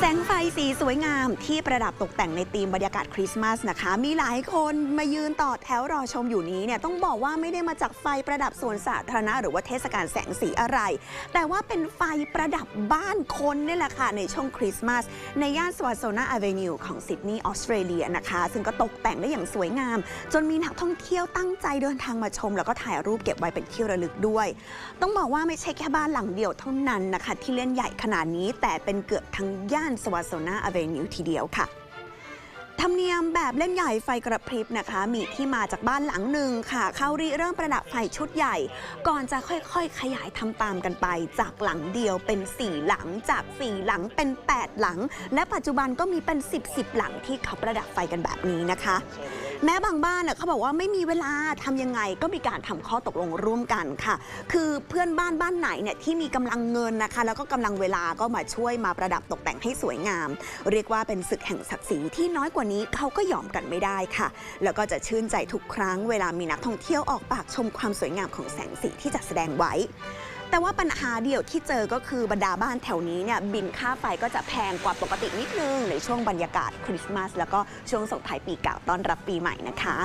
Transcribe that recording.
แสีสวยงามที่ประดับตกแต่งในธีมบรรยากาศคริสต์มาสนะคะ มีหลายคนมายืนต่อแถวรอชมอยู่นี้เนี่ยต้องบอกว่าไม่ได้มาจากไฟประดับสวนสาธารณะหรือว่าเทศกาลแสงสีอะไร แต่ว่าเป็นไฟประดับบ้านคนนี่แหละค่ะในช่วงคริสต์มาสในย่านสวาโซนาอเวนิวของซิดนีย์ออสเตรเลียนะคะ ซึ่งก็ตกแต่งได้อย่างสวยงาม จนมีนักท่องเที่ยวตั้งใจเดินทางมาชม แล้วก็ถ่ายรูปเก็บไว้เป็นที่ระลึกด้วย ต้องบอกว่าไม่ใช่แค่บ้านหลังเดียวเท่านั้นนะคะ ที่เล่นใหญ่ขนาดนี้แต่เป็นเกือบทั้งย่านสวัสโซนาอเวนิวทีเดียวค่ะธรรมเนียมแบบเล่นใหญ่ไฟกระพริบนะคะ มีที่มาจากบ้านหลังหนึ่งค่ะ เขาริเริ่มประดับไฟชุดใหญ่ ก่อนจะค่อยๆ ขยายทำตามกันไป จากหลังเดียวเป็น4หลังจาก4หลังเป็น 8 หลัง และปัจจุบันก็มีเป็น 10บสหลังที่เขาประดับไฟกันแบบนี้นะคะแม้บางบ้านน่ะเขาบอกว่าไม่มีเวลาทำยังไงก็มีการทำข้อตกลงร่วมกันค่ะ คือเพื่อนบ้านบ้านไหนเนี่ยที่มีกำลังเงินนะคะ แล้วก็กำลังเวลาก็มาช่วยมาประดับตกแต่งให้สวยงาม เรียกว่าเป็นศึกแห่งศักดิ์ศรีที่น้อยกว่านี้เขาก็ยอมกันไม่ได้ค่ะ แล้วก็จะชื่นใจทุกครั้งเวลามีนักท่องเที่ยวออกปากชมความสวยงามของแสงสีที่จัดแสดงไว้แต่ว่าปัญหาเดียวที่เจอก็คือบรรดาบ้านแถวนี้เนี่ยบินค่าไฟก็จะแพงกว่าปกตินิดนึงในช่วงบรรยากาศคริสต์มาสแล้วก็ช่วงส่งท้ายปีเก่าต้อนรับปีใหม่นะคะ